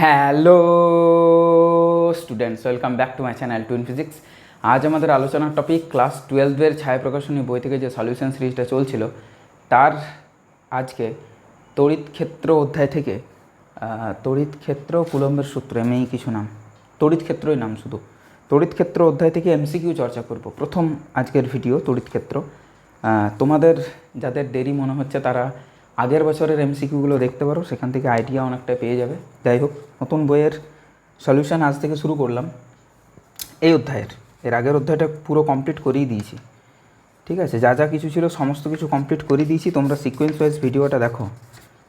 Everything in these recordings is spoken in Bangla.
Hello students welcome back to my channel twin physics আজ আমাদের আলোচনার টপিক ক্লাস টুয়েলভের ছায়া প্রকাশনী বই থেকে যে সলিউশন সিরিজটা চলছিল, তার আজকে তড়িৎ ক্ষেত্র অধ্যায় থেকে তড়িৎ ক্ষেত্র কুলম্বের সূত্র এমনি কিছু নাম। তড়িৎ ক্ষেত্রই নাম শুধু। তড়িৎ ক্ষেত্র অধ্যায় থেকে এমসিকিউ চর্চা করব। প্রথম আজকের ভিডিও তড়িৎ ক্ষেত্র। তোমাদের যাদের দেরি মনে হচ্ছে, তারা আগের বছরের এমসিকিউগুলো দেখতে পারো, সেখান থেকে আইডিয়া অনেকটা পেয়ে যাবে। যাই হোক নতুন বইয়ের সলিউশন আজ থেকে শুরু করলাম। এই অধ্যায়ের, এর আগের অধ্যায়টা পুরো কমপ্লিট করেই দিয়েছি। ঠিক আছে? যা যা কিছু ছিল, সমস্ত কিছু কমপ্লিট করে দিয়েছি। তোমরা সিকোয়েন্স ওয়াইজ ভিডিওটা দেখো।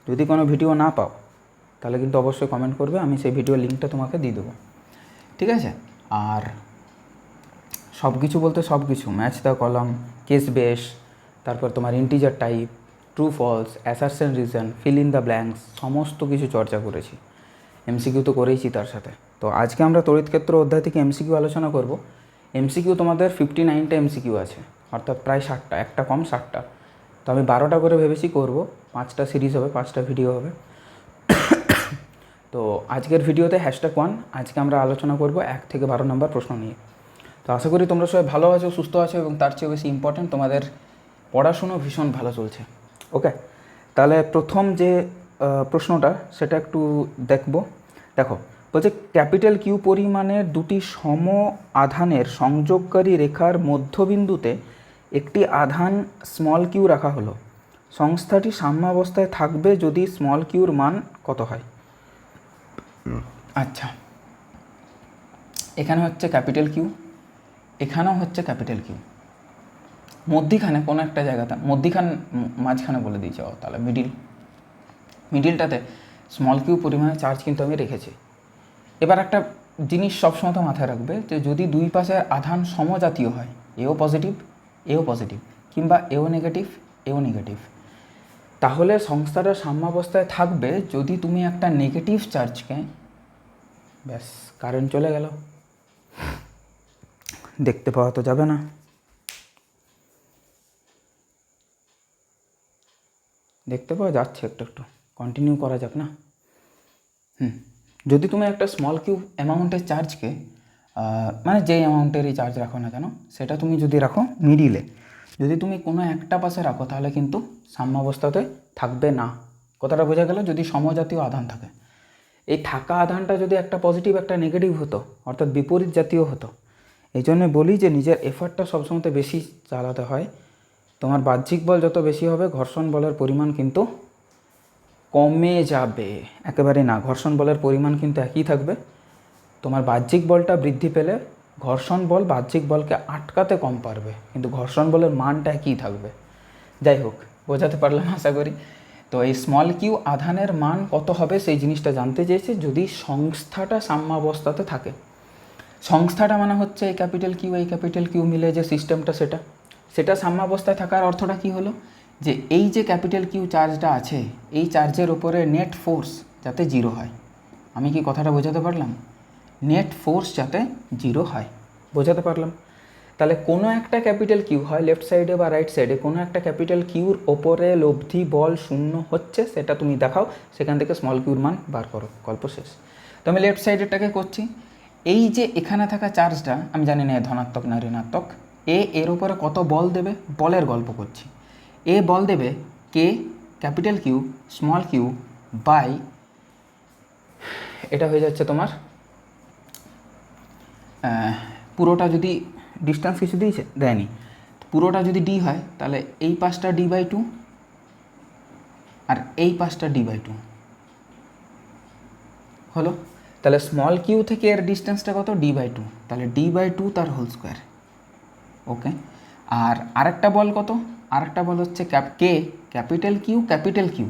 যদি কোনো ভিডিও না পাও, তাহলে কিন্তু অবশ্যই কমেন্ট করবে, আমি সেই ভিডিওর লিঙ্কটা তোমাকে দিয়ে দেবো। ঠিক আছে? আর সব কিছু বলতে সব কিছু match the column case base তারপর তোমার integer type true, false assertion reason, fill in the blanks, সমস্ত কিছু চর্চা করেছি। এমসিকিউ তো করেইছি তার সাথে। তো আজকে আমরা তড়িৎ ক্ষেত্র অধ্যায় থেকে এমসিকিউ আলোচনা করব। এমসিকিউ তোমাদের ফিফটি নাইনটা এমসিকিউ আছে, অর্থাৎ প্রায় ষাটটা, একটা কম ষাটটা। তো আমি বারোটা করে ভেবেছি করব, পাঁচটা সিরিজ হবে, পাঁচটা ভিডিও হবে। তো আজকের ভিডিওতে হ্যাশট্যাগ ওয়ান আজকে আমরা আলোচনা করব এক থেকে বারো নম্বর প্রশ্ন নিয়ে। তো আশা করি তোমরা সবাই ভালো আছো, সুস্থ আছো এবং তার চেয়েও বেশি ইম্পর্ট্যান্ট তোমাদের পড়াশুনো ভীষণ ভালো চলছে। ওকে তাহলে প্রথম যে প্রশ্নটা সেটা একটু দেখব। দেখো বলছে ক্যাপিটাল কিউ পরিমাণের দুটি সম আধানের সংযোগকারী রেখার মধ্যবিন্দুতে একটি আধান স্মল কিউ রাখা হলো। সংস্থাটি সাম্যাবস্থায় থাকবে যদি স্মল কিউর মান কত হয়? আচ্ছা। এখানে হচ্ছে ক্যাপিটাল কিউ এখানেও হচ্ছে ক্যাপিটাল কিউ মধ্যিখানে কোনো একটা জায়গাতে, মধ্যিখান, মাঝখানে বলে দিয়েছে, ও তাহলে মিডিল মিডিলটাতে স্মল কিউ পরিমাণে চার্জ কিন্তু আমি রেখেছি। এবার একটা জিনিস সবসময় তো মাথায় রাখবে যে যদি দুই পাশের আধান সমজাতীয় হয় এও পজিটিভ এও পজিটিভ কিংবা এও নেগেটিভ এও নেগেটিভ তাহলে সংস্থাটা সাম্যাবস্থায় থাকবে যদি তুমি একটা নেগেটিভ চার্জকে ব্যাস কারেন্ট চলে গেল। দেখতে পাওয়া তো যাবে না। দেখতে পাওয়া যাচ্ছে একটু একটু। কন্টিনিউ করা যাক না? হুম। যদি তুমি একটা স্মল কিউ অ্যামাউন্টের চার্জকে মানে যেই অ্যামাউন্টেরই চার্জ রাখো না কেন, সেটা তুমি যদি রাখো মিডিলে যদি তুমি কোনো একটা পাশে রাখো, তাহলে কিন্তু সাম্যাবস্থাতে থাকবে না। কথাটা বোঝা গেল? যদি সমজাতীয় আধান থাকে। এই থাকা আধানটা যদি একটা পজিটিভ একটা নেগেটিভ হতো, অর্থাৎ বিপরীত জাতীয় হতো এই জন্য বলি যে নিজের এফার্টটা সবসময়তে বেশি চালাতে হয়। তোমার বাহ্যিক বল যত বেশি হবে, ঘর্ষণ বলের পরিমাণ কিন্তু কমে যাবে। একেবারে না, ঘর্ষণ বলের পরিমাণ কিন্তু একই থাকবে। তোমার বাহ্যিক বলটা বৃদ্ধি পেলে ঘর্ষণ বল বাহ্যিক বলকে আটকাতে কম পারবে, কিন্তু ঘর্ষণ বলের মানটা একই থাকবে। যাই হোক, বোঝাতে পারলাম আশা করি। তো এই স্মল কিউ আধানের মান কত হবে সেই জিনিসটা জানতে চেয়েছে, যদি সংস্থাটা সাম্যাবস্থাতে থাকে। সংস্থাটা মানে হচ্ছে এই ক্যাপিটাল কিউ এই ক্যাপিটাল কিউ মিলে যে সিস্টেমটা সেটা। সেটা সাম্যাবস্থায় থাকার অর্থটা কি হলো? যে এই যে ক্যাপিটাল কিউ চার্জটা আছে, এই চার্জের ওপরে নেট ফোর্স যাতে জিরো হয়। আমি কি কথাটা বোঝাতে পারলাম? নেট ফোর্স যাতে জিরো হয়। বোঝাতে পারলাম। তাহলে কোনো একটা ক্যাপিটাল কিউ হয় লেফট সাইডে বা রাইট সাইডে কোনো একটা ক্যাপিটাল কিউর ওপরে লব্ধি, বল, শূন্য হচ্ছে, সেটা তুমি দেখাও। সেখান থেকে স্মল কিউর মান বার করো। গল্প শেষ। তো আমি লেফট সাইডেরটাকে করছি। এই যে এখানে থাকা চার্জটা, আমি জানি না ধনাত্মক না ঋণাত্মক। এ এর উপরে কত বল দেবে? বলের গল্প করছি। এ বল দেবে কে? Capital Q, small Q, by. এটা হয়ে যাচ্ছে তোমার? পুরোটা যদি ডিস্টেন্স কিছু দিয়েছে? দেয়নি। পুরোটা যদি ডি হয়, তাহলে এই পাশটা ডি বাই টু আর এই পাশটা ডি বাই টু হলো? তাহলে স্মল কিউ থেকে এর ডিস্টেন্সটা কত? ডি বাই টু তাহলে ডি বাই টু তার হোল স্কোয়ার ওকে? আর আরেকটা বল কত? আরেকটা বল হচ্ছে ক্যাপ, কে? Capital Q capital Q.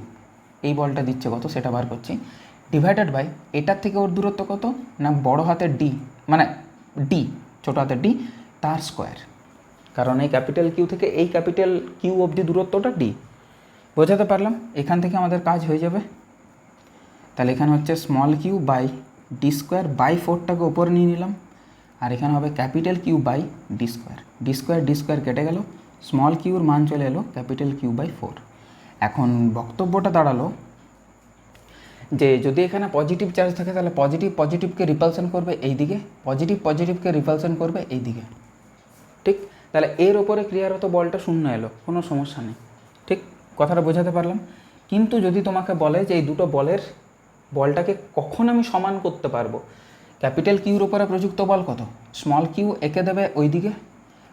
এই বলটা দিচ্ছে কত? সেটা বার করছি। ডিভাইডেড বাই এটার থেকে ওর দূরত্ব কত? না, বড় হাতের ডি মানে ডি ছোটো হাতের ডি তার স্কোয়ার কারণ এই ক্যাপিটাল কিউ থেকে এই ক্যাপিটাল কিউ অবধি দূরত্বটা ডি বোঝাতে পারলাম? এখান থেকে আমাদের কাজ হয়ে যাবে। তাহলে এখানে হচ্ছে small Q by D square by ফোরটাকে ওপরে নিয়ে নিলাম। আর এখানে হবে capital Q by D square. D square D square কেটে গেল স্মল কিউর মান চলে এলো ক্যাপিটাল কিউ বাই ফোর এখন বক্তব্যটা দাঁড়াল যে যদি এখানে পজিটিভ চার্জ থাকে, তাহলে পজিটিভ পজিটিভকে রিপালশন করবে এই দিকে পজিটিভ পজিটিভকে রিপালশন করবে এই দিকে ঠিক? তাহলে এর ওপরে ক্লিয়ার হতো বলটা শূন্য এলো, কোনো সমস্যা নেই। ঠিক? কথাটা বোঝাতে পারলাম? কিন্তু যদি তোমাকে বলে যে এই দুটো বলের, বলটাকে কখন আমি সমান করতে পারব ক্যাপিটাল কিউর ওপরে প্রযুক্ত বল কত? স্মল কিউ একে দেবে ওই দিকে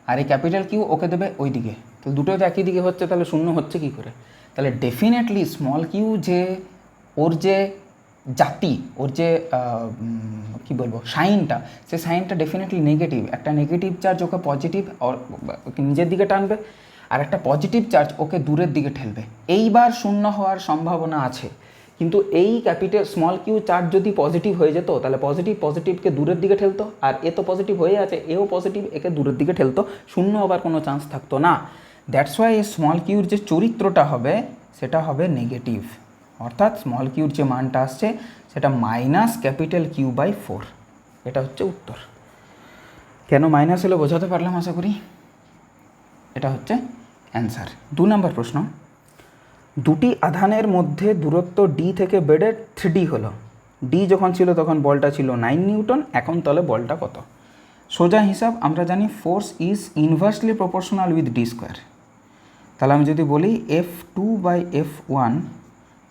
আর এই ক্যাপিটাল কিউ ওকে দেবে ওই দিকে তো দুটো তো একই দিকে হচ্ছে, তাহলে শূন্য হচ্ছে কী করে? তাহলে ডেফিনেটলি স্মল কিউ যে ওর যে জাতি, ওর যে কি বলব, সাইনটা, সে সাইনটা ডেফিনেটলি নেগেটিভ একটা নেগেটিভ চার্জ ওকে পজিটিভ নিজের দিকে টানবে আর একটা পজিটিভ চার্জ ওকে দূরের দিকে ঠেলবে। এইবার শূন্য হওয়ার সম্ভাবনা আছে। কিন্তু এই ক্যাপিটাল স্মল কিউ চার্জ যদি পজিটিভ হয়ে যেত, তাহলে পজিটিভ পজিটিভকে দূরের দিকে ঠেলতো, আর এ তো পজিটিভ হয়ে আছে, এও পজিটিভ একে দূরের দিকে ঠেলতো, শূন্য হবার কোনো চান্স থাকতো না। দ্যাটস ওয়াই এই স্মল কিউর যে চরিত্রটা হবে, সেটা হবে নেগেটিভ অর্থাৎ স্মল কিউর যে মানটা আসছে, সেটা minus capital Q by four এটা হচ্ছে উত্তর। কেন মাইনাস হলে বোঝাতে পারলাম আশা করি? এটা হচ্ছে অ্যান্সার দু নম্বর প্রশ্ন। দুটি আধানের মধ্যে দূরত্ব ডি থেকে বেড়ে থ্রি হলো। ডি যখন ছিল তখন বলটা ছিল নাইন নিউটন, এখন তাহলে বলটা কত? সোজা হিসাব আমরা জানি force is inversely proportional with D square তাহলে আমি যদি বলি F two by F one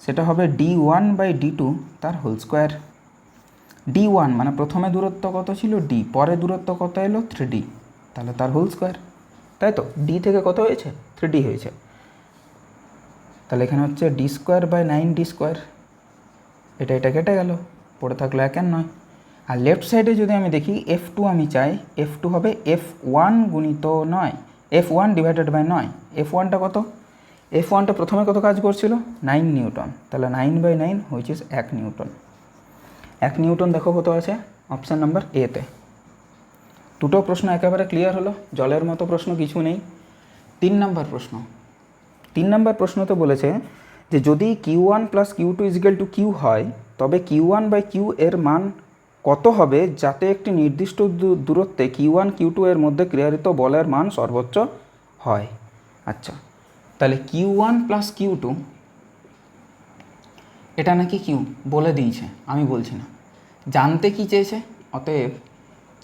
সেটা হবে D one by D two তার হোল স্কোয়ার ডি ওয়ান মানে প্রথমে দূরত্ব কত ছিল? ডি পরে দূরত্ব কত এলো? থ্রি ডি তাহলে তার হোল স্কোয়ার তাই তো? ডি থেকে কত হয়েছে? থ্রি ডি হয়েছে। তাহলে এখানে হচ্ছে D square by nine D square এটা এটা কেটে গেল, পড়ে থাকল এক নয়। আর লেফট সাইডে যদি আমি দেখি এফ টু আমি চাই এফ টু হবে এফ ওয়ান গুণিত নয় এফ ওয়ান ডিভাইডেড বাই নয়। এফ ওয়ানটা কত? এফ ওয়ানটা প্রথমে কত কাজ করছিল? Nine newton. তাহলে nine by nine which is এক নিউটন। এক নিউটন দেখো কত আছে অপশান নাম্বার এতে দুটো প্রশ্ন একেবারে ক্লিয়ার হলো, জলের মতো প্রশ্ন কিছু নেই। তিন নম্বর প্রশ্ন তিন নাম্বার প্রশ্নতে বলেছে যে যদি Q one plus Q two equal to Q হয়, তবে কিউ ওয়ান বাই কিউ এর মান কত হবে যাতে একটি নির্দিষ্ট দূরত্বে কিউ ওয়ান কিউ টু এর মধ্যে ক্রিয়ারিত বলের মান সর্বোচ্চ হয়? আচ্ছা তাহলে Q one plus Q two এটা নাকি কিউ বলে দিয়েছে, আমি বলছি না। জানতে কি চেয়েছে? অতএব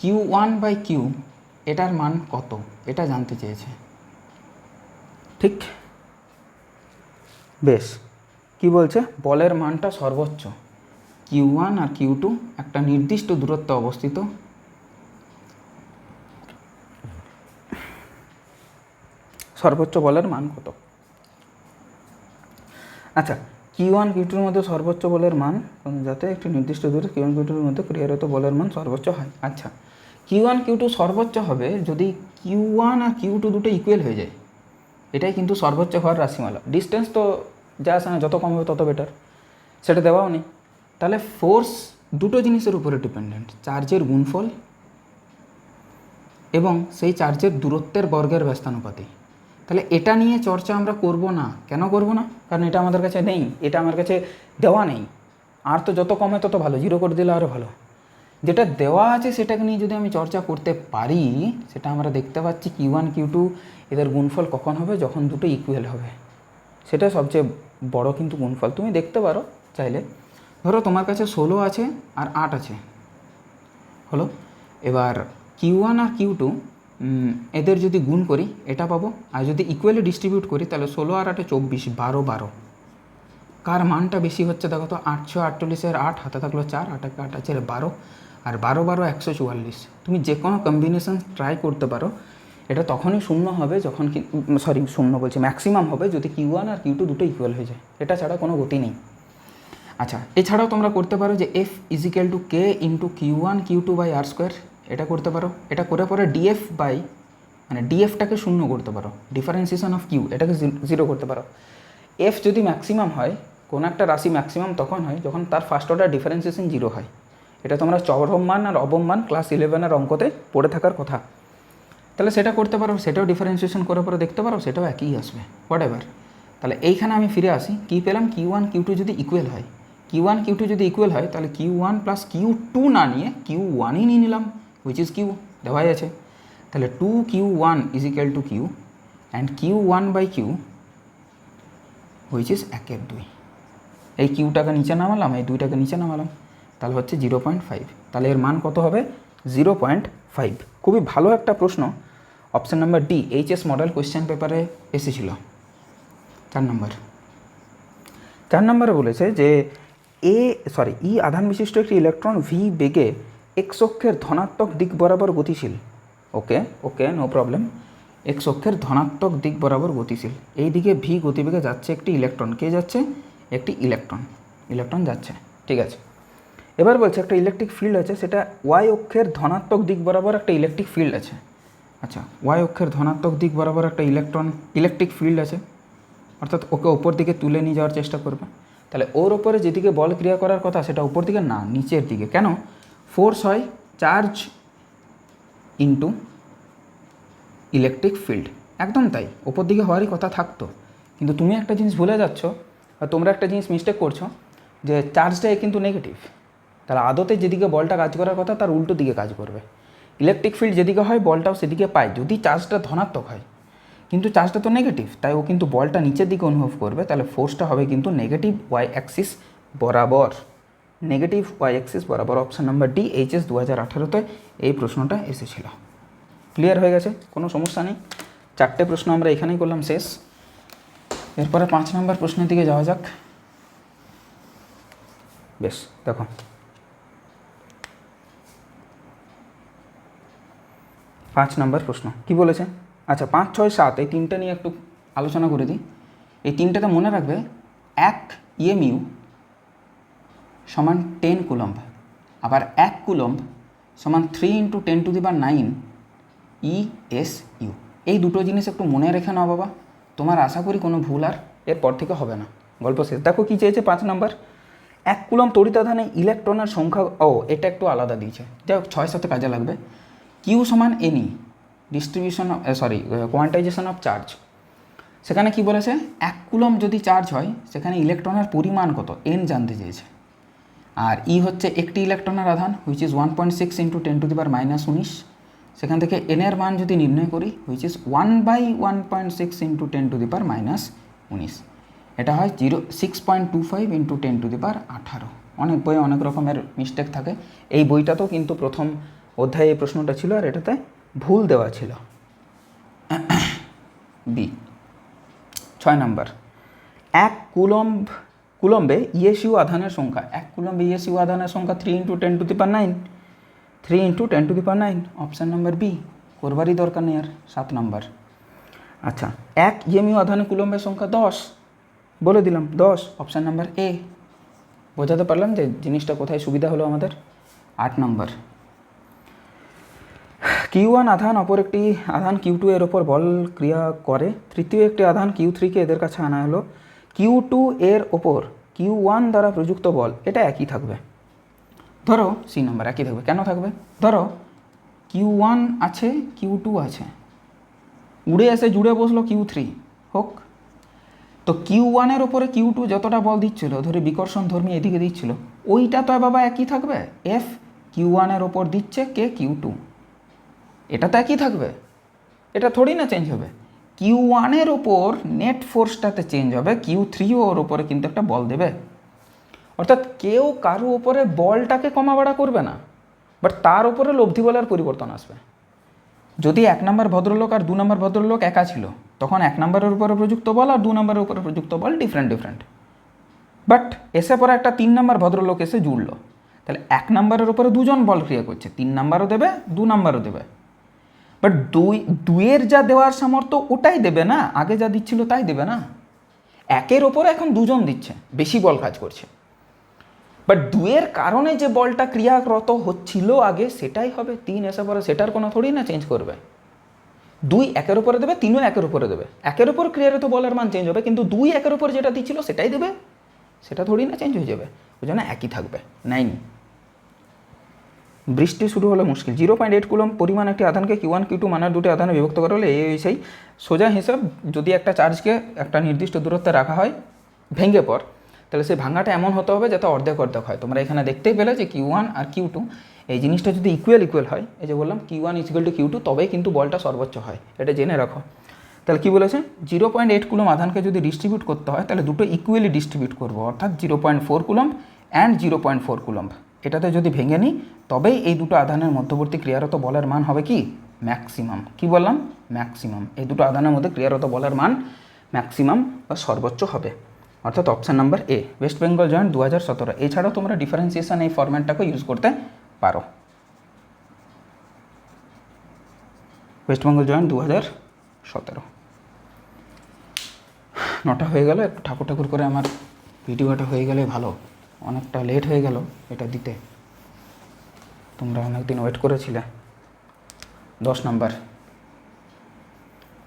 কিউ ওয়ান বাই কিউ এটার মান কত, এটা জানতে চেয়েছে। ঠিক? বেশ। কি বলছে? বলের মানটা সর্বোচ্চ। কিউ ওয়ান আর কিউ টু একটা নির্দিষ্ট দূরত্বে অবস্থিত। সর্বোচ্চ বলের মান কত? আচ্ছা কিউ ওয়ান, কিউ টুর মধ্যে সর্বোচ্চ বলের মান যাতে একটি নির্দিষ্ট দূরে কিউ ওয়ান, কিউ টুর মধ্যে ক্রিয়ারত বলের মান সর্বোচ্চ হয়। আচ্ছা কিউ ওয়ান, কিউ টু সর্বোচ্চ হবে যদি কিউ ওয়ান আর কিউ টু দুটো ইকুয়াল হয়ে যায়। এটাই কিন্তু সর্বোচ্চ হওয়ার রাশিমালা। ডিস্টেন্স তো যা আসে না যত কম হবে তত বেটার সেটা দেওয়াও নেই। তাহলে ফোর্স দুটো জিনিসের উপরে ডিপেন্ডেন্ট চার্জের গুণফল এবং সেই চার্জের দূরত্বের বর্গের ব্যস্তানুপাতি তাহলে এটা নিয়ে চর্চা আমরা করব না। কেন করব না? কারণ এটা আমাদের কাছে নেই। এটা আমার কাছে দেওয়া নেই। আর তো যত কমে তত ভালো। জিরো করে দিলে আরও ভালো। যেটা দেওয়া আছে সেটাকে নিয়ে যদি আমি চর্চা করতে পারি, সেটা আমরা দেখতে পাচ্ছি কিউ ওয়ান কিউ টু এদের গুণফল কখন হবে? যখন দুটো ইকুয়াল হবে। সেটা সবচেয়ে বড় কিন্তু গুণফল। তুমি দেখতে পারো চাইলে। ধরো তোমার কাছে ষোলো আছে আর আট আছে। হলো? এবার কিউ ওয়ান আর কিউ টু এদের যদি গুণ করি, এটা পাবো। আর যদি ইকুয়ালি ডিস্ট্রিবিউট করি, তাহলে ষোলো আর আটে চব্বিশ, বারো বারো। কার মানটা বেশি হচ্ছে? দেখো তো, আটশো আটচল্লিশের আট, হাতে থাকল চার আটাকে আট আছে বারো। আর বারো বারো একশো চুয়াল্লিশ। তুমি যে কোনো কম্বিনেশন ট্রাই করতে পারো। এটা তখনই শূন্য হবে যখন কি সরি শূন্য বলছি। ম্যাক্সিমাম হবে যদি কিউ ওয়ান আর কিউ টু দুটো ইকুয়াল হয়ে যায়। এটা ছাড়া কোনো গতি নেই। আচ্ছা এছাড়াও তোমরা করতে পারো যে F equal to K into Q one Q two by R square এটা করতে পারো। এটা করে পরে ডিএফ বাই মানে ডিএফটাকে শূন্য করতে পারো। ডিফারেন্সিয়েশন অফ কিউ এটাকে জিরো করতে পারো। এফ যদি ম্যাক্সিমাম হয়, কোনো একটা রাশি ম্যাক্সিমাম তখন হয়, যখন তার ফার্স্ট অর্ডার ডিফারেন্সিয়েশন জিরো হয়। এটা তোমরা চরম মান আর অবম মান ক্লাস ইলেভেনের অঙ্কতে পড়ে থাকার কথা। তাহলে সেটা করতে পারো, সেটাও ডিফারেন্সিয়েশন করে পরে দেখতে পারো, সেটাও একই আসবে হোয়াট এভার তাহলে এইখানে আমি ফিরে আসি কী পেলাম কিউ ওয়ান কিউ টু যদি ইকুয়াল হয়। কিউ ওয়ান কিউ টু যদি ইকুয়াল হয়, তাহলে Q one plus Q two না নিয়ে কিউ ওয়ানই নিয়ে নিলাম হুইচ ইজ কিউ দেওয়াই আছে। তাহলে two Q one is equal to Q and Q one by Q which is একের দুই। এই কিউটাকে নিচে নামালাম, এই দুইটাকে নিচে নামালাম। তাহলে হচ্ছে জিরো পয়েন্ট ফাইভ। তাহলে এর মান কত হবে? Zero point five. খুবই ভালো একটা প্রশ্ন। Option number D HS model question পেপারে এসেছিল। চার নম্বর চার নম্বরে বলেছে যে এ সরি ই আধান বিশিষ্ট একটি ইলেকট্রন ভি বেগে এক্স অক্ষের ধনাত্মক দিক বরাবর গতিশীল। Okay okay no problem X অক্ষের ধনাত্মক দিক বরাবর গতিশীল। এই দিকে ভি গতিবেগে যাচ্ছে একটি ইলেকট্রন কে যাচ্ছে? একটি ইলেকট্রন ইলেকট্রন যাচ্ছে। ঠিক আছে। এবার বলছে একটা ইলেকট্রিক ফিল্ড আছে, সেটা ওয়াই অক্ষের ধনাত্মক দিক বরাবর একটা ইলেকট্রিক ফিল্ড আছে। আচ্ছা ওয়াই অক্ষের ধনাত্মক দিক বরাবর একটা ইলেকট্রন ইলেকট্রিক ফিল্ড আছে। অর্থাৎ ওকে ওপর দিকে তুলে নিয়ে যাওয়ার চেষ্টা করবে। তাহলে ওর ওপরে যেদিকে বল ক্রিয়া করার কথা, সেটা উপর দিকে না, নিচের দিকে। কেন? ফোর্স হয় চার্জ ইন্টু ইলেকট্রিক ফিল্ড একদম তাই, ওপর দিকে হওয়ারই কথা থাকতো। কিন্তু তুমি একটা জিনিস ভুলে যাচ্ছ আর তোমরা একটা জিনিস মিস্টেক করছ, যে চার্জটাই কিন্তু নেগেটিভ তাহলে আদতে যেদিকে বলটা কাজ করার কথা, তার উল্টো দিকে কাজ করবে। ইলেকট্রিক ফিল্ড যেদিকে হয়, বলটাও সেদিকে পায়। যদি চার্জটা ধনাত্মক হয়, কিন্তু চার্জটা তো নেগেটিভ তাই ও কিন্তু বলটা নিচের দিকে অনুভব করবে। তাহলে ফোর্সটা হবে কিন্তু নেগেটিভ ওয়াই অ্যাক্সিস বরাবর। নেগেটিভ ওয়াই অ্যাক্সিস বরাবর অপশান নাম্বার ডি এইচএস দু হাজার আঠেরোতে এই প্রশ্নটা এসেছিল। ক্লিয়ার হয়ে গেছে? কোনো সমস্যা নেই? চারটে প্রশ্ন আমরা এখানেই করলাম শেষ। এরপরে পাঁচ নম্বর প্রশ্নের দিকে যাওয়া যাক। বেশ, দেখো। পাঁচ নম্বর প্রশ্ন। কি বলেছে? আচ্ছা পাঁচ, ছয়, সাত এই তিনটা নিয়ে একটু আলোচনা করে দিই। এই তিনটেতে মনে রাখবে এক ইএমইউ সমান টেন কুলম্ব, আবার এক কুলম্ব সমান three into ten to the power nine E S U এই দুটো জিনিস একটু মনে রেখে নাও বাবা, তোমার আশা করি কোনো ভুল আর এরপর থেকে হবে না। গল্প শেষ। দেখো কী চেয়েছে পাঁচ নম্বর। এক কুলম তড়িতাধানে ইলেকট্রনের সংখ্যা, ও, এটা একটু আলাদা দিয়েছে। যাই হোক, ছয় সাথে কাজে লাগবে। কিউ সমান any distribution of sorry quantization of charge সেখানে কি বলেছে? এক কুলম যদি চার্জ হয়, সেখানে ইলেকট্রনের পরিমাণ কত? এন জানতে চেয়েছে। আর ই হচ্ছে একটি ইলেকট্রনের আধান which is one point six into ten to the power minus উনিশ। সেখান থেকে এনের মান যদি নির্ণয় করি which is one by one point six into ten to the power minus উনিশ। এটা হয় zero six point two five into ten to the power আঠারো। অনেক বইয়ে অনেক রকমের মিস্টেক থাকে। এই বইটাতেও কিন্তু প্রথম অধ্যায়ে এই প্রশ্নটা ছিল আর এটাতে ভুল দেওয়া ছিল। বি। ছয় নম্বর। এক কুলম্ব কুলম্বে ইএসইউ আধানের সংখ্যা। এক কুলম্বে ইএসইউ আধানের সংখ্যা three into ten to the power nine three into ten to the power nine option number B করবারই দরকার নেই আর। সাত নম্বর। আচ্ছা এক ইএমইউ আধানে কুলম্বের সংখ্যা দশ। বলে দিলাম, দশ। অপশান নাম্বার এ বোঝাতে পারলাম যে জিনিসটা কোথায় সুবিধা হলো আমাদের? আট নম্বর। কিউ ওয়ান আধান, অপর একটি আধান কিউ টু এর ওপর বল ক্রিয়া করে। তৃতীয় একটি আধান কিউ থ্রিকে এদের কাছে আনা হলো। কিউ টু এর ওপর কিউ ওয়ান দ্বারা প্রযুক্ত বল, এটা একই থাকবে। ধরো সি নাম্বার একই থাকবে। কেন থাকবে? ধরো কিউ ওয়ান আছে কিউ টু আছে। উড়ে এসে জুড়ে বসল কিউ থ্রি হোক। তো কিউ ওয়ানের ওপরে কিউ টু যতটা বল দিচ্ছিল, ধরে বিকর্ষণ ধর্মী এদিকে দিচ্ছিল, ওইটা তো বাবা একই থাকবে? এফ কিউ ওয়ানের ওপর দিচ্ছে কে? কিউ টু এটা তো একই থাকবে। এটা থোড়ি না চেঞ্জ হবে। কিউ ওয়ানের ওপর নেট ফোর্সটাতে চেঞ্জ হবে। কিউ থ্রি ওর ওপরে কিন্তু একটা বল দেবে। অর্থাৎ কেউ কারও ওপরে বলটাকে কমা বাড়া করবে না বাট তার উপরে লব্ধি বলার পরিবর্তন আসবে। যদি এক নম্বর ভদ্রলোক আর দু নম্বর ভদ্রলোক একা ছিল, তখন এক নম্বরের উপরে প্রযুক্ত বল আর দু নম্বরের উপরে প্রযুক্ত বল ডিফারেন্ট ডিফারেন্ট বাট এসে পরে একটা তিন নম্বর ভদ্রলোক এসে জুড়লো। তাহলে এক নম্বরের উপরে দুজন বল ক্রিয়া করছে। তিন নাম্বারও দেবে, দু নাম্বারও দেবে। বাট দুই দুয়ের যা দেওয়ার সামর্থ্য ওটাই দেবে না, আগে যা দিচ্ছিল তাই দেবে না। একের ওপরে এখন দুজন দিচ্ছে, বেশি বল কাজ করছে। বাট দুয়ের কারণে যে বলটা ক্রিয়ারত হচ্ছিল আগে, সেটাই হবে, তিন এসে পরে সেটার কোনো থোড়ি না চেঞ্জ করবে। দুই একের উপরে দেবে, তিনও একের উপরে দেবে। একের উপর ক্রিয়ারত বলের মান চেঞ্জ হবে, কিন্তু দুই একের উপর যেটা দিচ্ছিল সেটাই দেবে। সেটা থোড়ি না চেঞ্জ হয়ে যাবে। ওই জন্য একই থাকবে। নাইন বৃষ্টি শুরু হলে মুশকিল। জিরো পয়েন্ট এইট কুলম পরিমাণ একটি আধানকে কিউ ওয়ান কিউ টু মানার দুটি আধানে বিভক্ত করা হলে এই সেই সোজা হিসাব যদি একটা চার্জকে একটা নির্দিষ্ট দূরত্বে রাখা হয়, ভেঙে পর তাহলে সেই ভাঙাটা এমন হতে হবে যাতে অর্ধেক অর্ধেক হয়। তোমরা এখানে দেখতেই পেলে যে কিউ ওয়ান আর কিউ টু এই জিনিসটা যদি ইকুয়াল ইকুয়াল হয়, এই যে বললাম Q one equal to Q two তবেই কিন্তু বলটা সর্বোচ্চ হয়। এটা জেনে রাখো। তাহলে কী বলেছে? জিরো পয়েন্ট এইট কুলম আধানকে যদি ডিস্ট্রিবিউট করতে হয়, তাহলে দুটো ইকুয়ালি ডিস্ট্রিবিউট করব, অর্থাৎ zero point four coulomb and zero point four coulomb এটাতে যদি ভেঙে নিই, তবেই এই দুটো আধানের মধ্যবর্তী ক্রিয়ারত বলের মান হবে কি? ম্যাক্সিমাম। কি বললাম? ম্যাক্সিমাম। এই দুটো আধানের মধ্যে ক্রিয়ারত বলের মান ম্যাক্সিমাম বা সর্বোচ্চ হবে। অর্থাৎ option number A, West Bengal joint দু হাজার সতেরো। এছাড়াও তোমরা ডিফারেন্সিয়েশন এই ফরম্যাটটাকে ইউজ করতে পারো। ওয়েস্ট বেঙ্গল জয়েন্ট দু হাজার সতেরো। নটা হয়ে গেল, একটু ঠাকুর ঠাকুর করে আমার ভিডিওটা হয়ে গেলে ভালো। অনেকটা লেট হয়ে গেল এটা দিতে। তোমরা অনেকদিন ওয়েট করেছিলে। দশ নম্বর।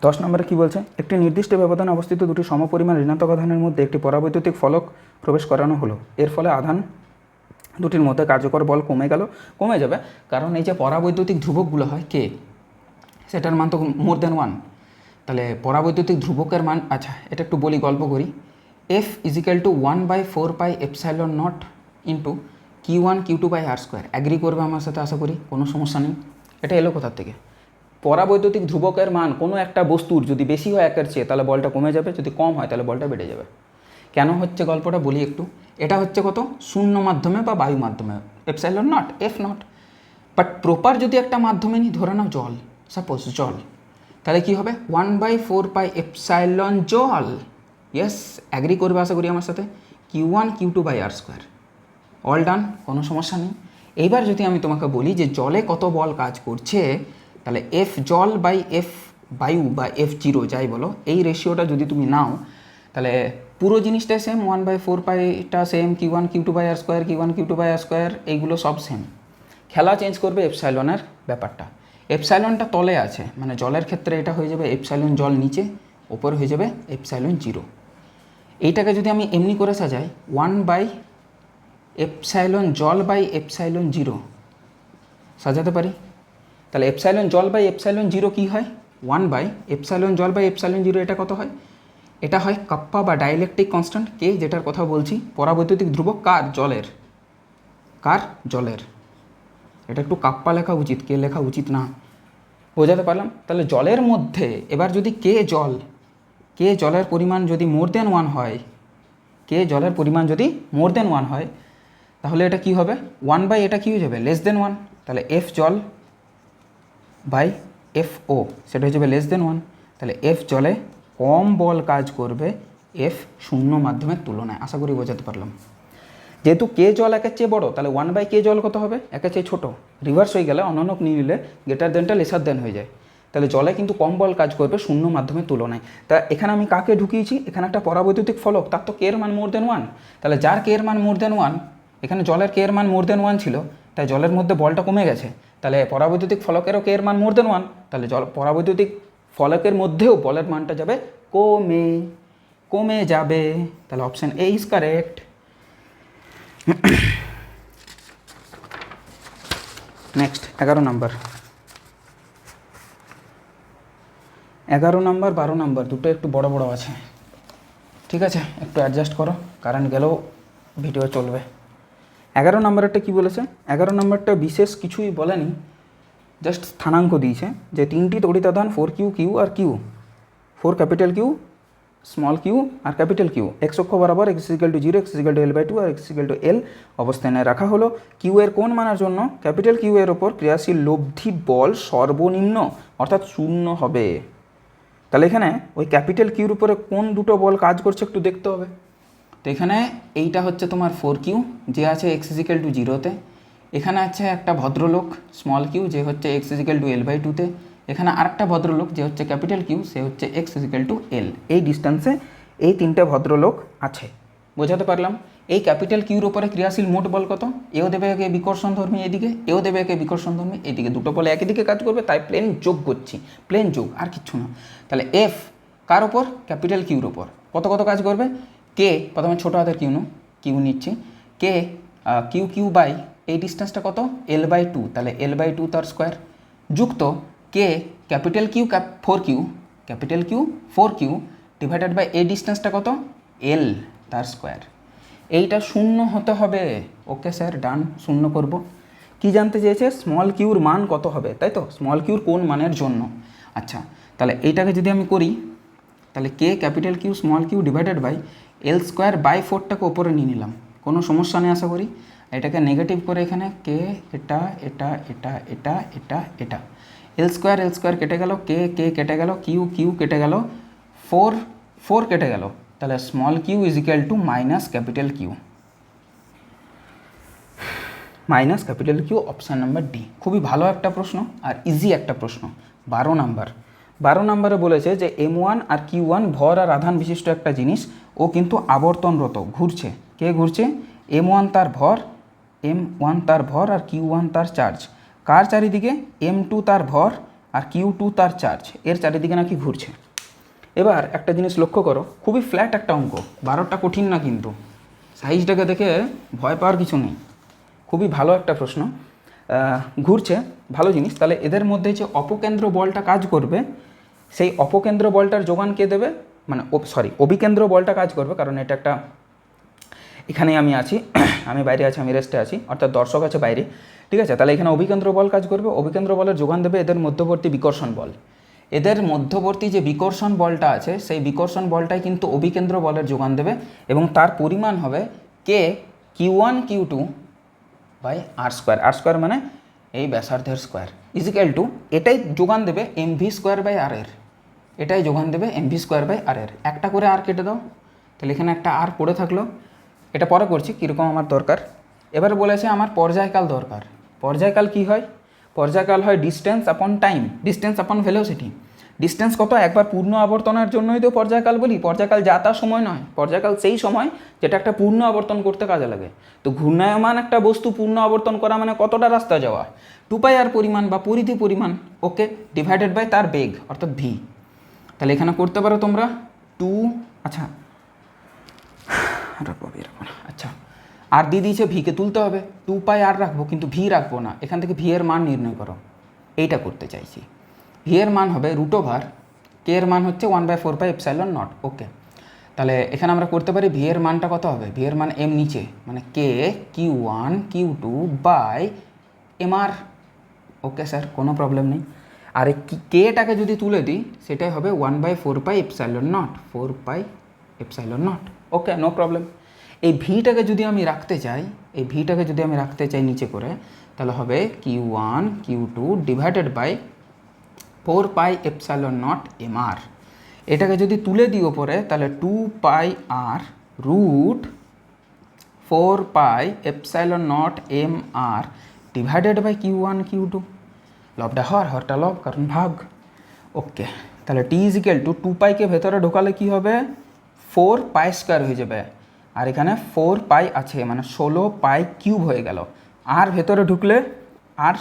দশ নম্বরে কী বলছে? একটি নির্দিষ্ট ব্যবধানে অবস্থিত দুটি সমপরিমাণ ঋণাত্মক আধানের মধ্যে একটি পরাবৈদ্যুতিক ফলক প্রবেশ করানো হলো। এর ফলে আধান দুটির মধ্যে কার্যকর বল কমে গেল। কমে যাবে কারণ এই যে পরাবৈদ্যুতিক ধ্রুবকগুলো হয় কে? সেটার মান তো মোর দেন ওয়ান তাহলে পরাবৈদ্যুতিক ধ্রুবকের মান আচ্ছা এটা একটু বলি, গল্প করি। F is equal to one by four pi epsilon naught into Q one Q two by R square agree করবে আমার সাথে, আশা করি? কোনো সমস্যা নেই। এটা এলো কোথার থেকে? পরাবৈদ্যুতিক ধ্রুবকের মান কোনো একটা বস্তুর যদি বেশি হয় একের চেয়ে, তাহলে বলটা কমে যাবে। যদি কম হয়, তাহলে বলটা বেড়ে যাবে। কেন হচ্ছে গল্পটা? বলি একটু। এটা হচ্ছে কত? শূন্য মাধ্যমে বা বায়ু মাধ্যমে। Epsilon naught F naught but proper যদি একটা মাধ্যমে নিই, ধরে নাও জল। সাপোজ জল। তাহলে কি হবে? One by four pi epsilon জল। ইয়েস অ্যাগ্রি করবে আশা করি আমার সাথে। Q one Q two by R square all done কোনো সমস্যা নেই। এইবার যদি আমি তোমাকে বলি যে জলে কত বল কাজ করছে, তাহলে এফ জল বাই এফ বায়ু বা এফ জিরো যাই বলো, এই রেশিওটা যদি তুমি নাও, তাহলে পুরো জিনিসটা same one by four পাইটা same Q one Q two by R square Q one Q two by R square এইগুলো সব সেম খেলা চেঞ্জ করবে এপসাইলনের ব্যাপারটা। এপসাইলনটা তলে আছে মানে জলের ক্ষেত্রে এটা হয়ে যাবে এপসাইলন জল নিচে, ওপর হয়ে যাবে এপসাইলন জিরো এইটাকে যদি আমি এমনি করে সাজাই ওয়ান বাই এপসাইলন জল বাই এপসাইলন জিরো সাজাতে পারি? তাহলে এপসাইলন জল বাই এপসাইলন জিরো কী হয়? ওয়ান বাই এপসাইলন জল বাই এপসাইলন জিরো এটা কত হয়? এটা হয় কাপ্পা বা ডাইলেকট্রিক কনস্ট্যান্ট কে যেটার কথা বলছি, পরাবৈদ্যুতিক ধ্রুবক কার? জলের। কার? জলের। এটা একটু কাপ্পা লেখা উচিত কে লেখা উচিত না। বোঝাতে পারলাম? তাহলে জলের মধ্যে, এবার যদি কে জল কে জলের পরিমাণ যদি মোর দেন ওয়ান হয়, কে জলের পরিমাণ যদি মোর দেন ওয়ান হয়, তাহলে এটা কি হবে? ওয়ান বাই এটা কী হয়ে যাবে? লেস দেন ওয়ান তাহলে এফ জল বাই এফ ও সেটা হয়ে যাবে লেস দেন ওয়ান তাহলে এফ জলে কম বল কাজ করবে এফ শূন্য মাধ্যমের তুলনায়। আশা করি বোঝাতে পারলাম। যেহেতু কে জল একের চেয়ে বড়, তাহলে ওয়ান বাই কে জল কত হবে? একের চেয়ে ছোটো। রিভার্স হয়ে গেলে অননক নিয়ে নিলে গ্রেটার দেনটা লেসার দেন হয়ে যায়। তাহলে জলে কিন্তু কম বল কাজ করবে শূন্য মাধ্যমের তুলনায়। তা এখানে আমি কাকে ঢুকিয়েছি? এখানে একটা পরাবৈদ্যুতিক ফলক, তার তো কে এর মান মোর দেন ওয়ান তাহলে যার কে এর মান মোর দেন ওয়ান এখানে জলের কে এর মান মোর দেন ওয়ান ছিল, তাই জলের মধ্যে বলটা কমে গেছে। তাহলে পরাবৈদ্যুতিক ফলকেরও কে এর মান মোর দেন ওয়ান তাহলে জল, পরাবৈদ্যুতিক ফলকের মধ্যেও বলের মানটা যাবে কমে কমে যাবে। তাহলে option A is correct next এগারো নাম্বার এগারো নাম্বার, বারো নাম্বার, দুটো একটু বড় বড় আছে। ঠিক আছে? একটু অ্যাডজাস্ট করো কারেন্ট গেলেও ভিডিও চলবে। এগারো নাম্বারটা কি বলেছে? এগারো নাম্বারটা বিশেষ কিছুই বলেনি জাস্ট স্থানাঙ্ক দিয়েছে, যে তিনটি তড়িতাধান ফোর কিউ কিউ আর Q four capital Q small Q আর ক্যাপিটাল কিউ এক্স অক্ষ বরাবর X is equal to zero X is equal to L by two R X is equal to L অবস্থানে রাখা হলো। কিউ এর কোন মানার জন্য? ক্যাপিটাল কিউ এর ওপর ক্রিয়াশীল লব্ধি বল সর্বনিম্ন, অর্থাৎ শূন্য হবে। তাহলে এখানে ওই ক্যাপিটাল কিউর উপরে কোন দুটো বল কাজ করছে একটু দেখতে হবে। তো এখানে এইটা হচ্ছে তোমার ফোর কিউ, যে আছে এক্স ইজিক্যাল টু জিরোতে এখানে আছে একটা ভদ্রলোক স্মল কিউ, যে হচ্ছে X is equal to L by টুতে এখানে আরেকটা ভদ্রলোক, যে হচ্ছে ক্যাপিটাল কিউ, সে হচ্ছে এক্স ইজিক্যাল টু এল এই ডিস্টেন্সে এই তিনটে ভদ্রলোক আছে। বোঝাতে পারলাম? এই ক্যাপিটাল কিউর উপরে ক্রিয়াশীল মোট বল কত? এও দেবে একে বিকর্ষণ ধর্মী এদিকে, এও দেবে একে বিকর্ষণ ধর্মী এদিকে। দুটো বলে একই দিকে কাজ করবে, তাই প্লেন যোগ করছি। প্লেন যোগ, আর কিচ্ছু না। তাহলে এফ কার ওপর ক্যাপিটাল কিউর ওপর কত কত কাজ করবে? কে প্রথমে ছোটো হাতের কিউ নো কিউ নিচ্ছি। কে কিউ কিউ বাই এই ডিস্টেন্সটা কত? এল বাই টু তাহলে এল বাই টু তার স্কোয়ার যুক্ত K capital Q four Q capital Q four Q divided by এই ডিস্টেন্সটা কত? এল তার স্কোয়ার এইটা শূন্য হতে হবে। ওকে, স্যার, ডান, শূন্য করব। কি জানতে চেয়েছে? স্মল কিউর মান কত হবে? তাই তো? স্মল কিউর কোন মানের জন্য? আচ্ছা তাহলে এইটাকে যদি আমি করি, তাহলে K capital Q small Q divided by L square by ফোরটাকে ওপরে নিয়ে নিলাম। কোনো সমস্যা নেই, আশা করি। এটাকে নেগেটিভ করে এখানে কে এটা এটা এটা এটা এটা এটা এল স্কোয়ার এল স্কোয়ার কেটে গেল কে কে কেটে গেল কিউ কিউ কেটে গেল ফোর ফোর কেটে গেল। তাহলে small Q is equal to minus capital Q minus capital Q option number D খুবই ভালো একটা প্রশ্ন আর ইজি একটা প্রশ্ন। বারো নাম্বার বারো নাম্বারে বলেছে যে এম ওয়ান আর কিউ ওয়ান ভর আর আধান বিশিষ্ট একটা জিনিস, ও কিন্তু আবর্তনরত, ঘুরছে। কে ঘুরছে? এম ওয়ান তার ভর এম ওয়ান তার ভর আর কিউ ওয়ান তার চার্জ কার চারিদিকে? এম টু তার ভর আর কিউ টু তার চার্জ এর চারিদিকে নাকি ঘুরছে। এবার একটা জিনিস লক্ষ্য করো, খুবই ফ্ল্যাট একটা অঙ্ক, বারোটা কঠিন না কিন্তু। সাইজটাকে দেখে ভয় পাওয়ার কিছু নেই। খুবই ভালো একটা প্রশ্ন। ঘুরছে, ভালো জিনিস। তাহলে এদের মধ্যে যে অপকেন্দ্র বলটা কাজ করবে, সেই অপকেন্দ্র বলটার যোগান কে দেবে? মানে সরি অভিকেন্দ্র বলটা কাজ করবে, কারণ এটা একটা, এখানে আমি আছি, আমি বাইরে আছি, আমি রেস্টে আছি, অর্থাৎ দর্শক আছে বাইরে। ঠিক আছে, তাহলে এখানে অভিকেন্দ্র বল কাজ করবে, অভিকেন্দ্র বলের যোগান দেবে এদের মধ্যবর্তী বিকর্ষণ বল। এদের মধ্যবর্তী যে বিকর্ষণ বলটা আছে, সেই বিকর্ষণ বলটাই কিন্তু অভিকেন্দ্র বলের যোগান দেবে এবং তার পরিমাণ হবে K Q one Q two by R square R square মানে এই ব্যাসার্ধের স্কোয়ার ইজিক্যাল টু এটাই যোগান দেবে M V square by R এর। এটাই যোগান দেবে M V square by R এর। একটা করে আর কেটে দাও। তাহলে এখানে একটা আর পড়ে থাকল। এটা পরে করছি, কীরকম আমার দরকার। এবার বলেছে আমার পর্যায়কাল দরকার। পর্যায়কাল কি হয়? পর্যায়কাল হয় distance upon time distance upon velocity distance কত? একবার পূর্ণ আবর্তনের জন্যই তো পর্যায়কাল বলি। পর্যায়কাল যা তা সময় নয়। পর্যায়কাল সেই সময় যেটা একটা পূর্ণ আবর্তন করতে কাজে লাগে। তো ঘূর্ণায়মান একটা বস্তু পূর্ণ আবর্তন করা মানে কতটা রাস্তা যাওয়া? টু পাই আর পরিমাণ বা পরিধি পরিমাণ, ওকে ডিভাইডেড বাই তার বেগ, অর্থাৎ ভি তাহলে এখানে করতে পারো তোমরা টু আচ্ছা আচ্ছা আর দিয়ে দিয়েছে ভিকে তুলতে হবে। টু পাই আর রাখব, কিন্তু ভি রাখব না। এখান থেকে ভি এর মান নির্ণয় করো। এইটা করতে চাইছি। ভি এর মান হবে রুট ওভার কে এর মান হচ্ছে one by four by epsilon naught okay তাহলে এখানে আমরা করতে পারি ভি এর মানটা কত হবে? ভি এর মান এম নিচে মানে K Q one Q two by M R okay sir কোনো প্রবলেম নেই। আর এই কেটাকে যদি তুলে দিই, সেটাই হবে one by four pi epsilon naught four pi epsilon naught okay no problem এই ভিটাকে যদি আমি রাখতে চাই, এই ভিটাকে যদি আমি রাখতে চাই নিচে করে, তাহলে হবে Q one Q two divided by four pi epsilon naught M R এটাকে যদি তুলে দিই ওপরে, তাহলে two pi R root four pi epsilon naught M R divided by Q one Q two লবটা হর হরটা লব, কারণ ভাগ। ওকে, তাহলে টি ইজিক্যাল টু টু পাইকে ভেতরে ঢোকালে কি হবে? ফোর পাই স্কোয়ার হয়ে যাবে। আর এখানে ফোর পাই আছে মানে ষোলো পাই কিউব হয়ে গেল। আর ভেতরে ঢুকলে আর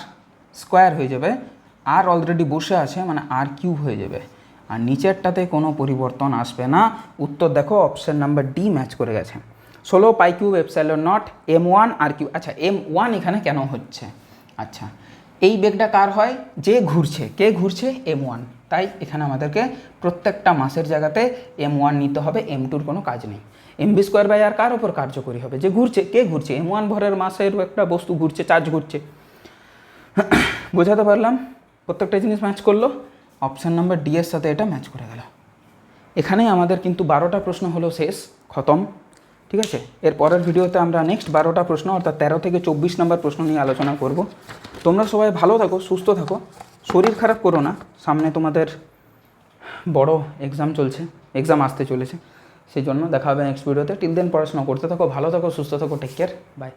স্কোয়ার হয়ে যাবে। আর অলরেডি বসে আছে মানে আর কিউব হয়ে যাবে। আর নিচেরটাতে কোনো পরিবর্তন আসবে না। উত্তর দেখো অপশান নাম্বার ডি ম্যাচ করে গেছে। ষোলো pi cube epsilon naught M one R Q আচ্ছা এম ওয়ান এখানে কেন হচ্ছে? আচ্ছা এই বেগটা কার হয়? যে ঘুরছে। কে ঘুরছে? এম ওয়ান তাই এখানে আমাদেরকে প্রত্যেকটা মাসের জায়গাতে এম ওয়ান নিতে হবে এম টুর কোনো কাজ নেই। M B square by R কার ওপর কার্যকরী হবে? যে ঘুরছে, কে ঘুরছে? এম ওয়ান ভরের মাসের একটা বস্তু ঘুরছে, চার্জ ঘুরছে। বোঝাতে পারলাম? প্রত্যেকটা জিনিস ম্যাচ করল। অপশান নাম্বার ডি এর সাথে এটা ম্যাচ করে গেল। এখানেই আমাদের কিন্তু বারোটা প্রশ্ন হলো শেষ, খতম। ঠিক আছে? এর পরের ভিডিওতে আমরা নেক্সট বারোটা প্রশ্ন, অর্থাৎ তেরো থেকে চব্বিশ নম্বর প্রশ্ন নিয়ে আলোচনা করব। তোমরা সবাই ভালো থাকো, সুস্থ থাকো। শরীর খারাপ করো না। সামনে তোমাদের বড় এক্সাম চলছে এক্সাম আসতে চলেছে। সেই জন্য দেখা হবে নেক্সট ভিডিওতে টিল দেন পড়াশোনা করতে থাকো, ভালো থাকো, সুস্থ থাকো টেক কেয়ার বাই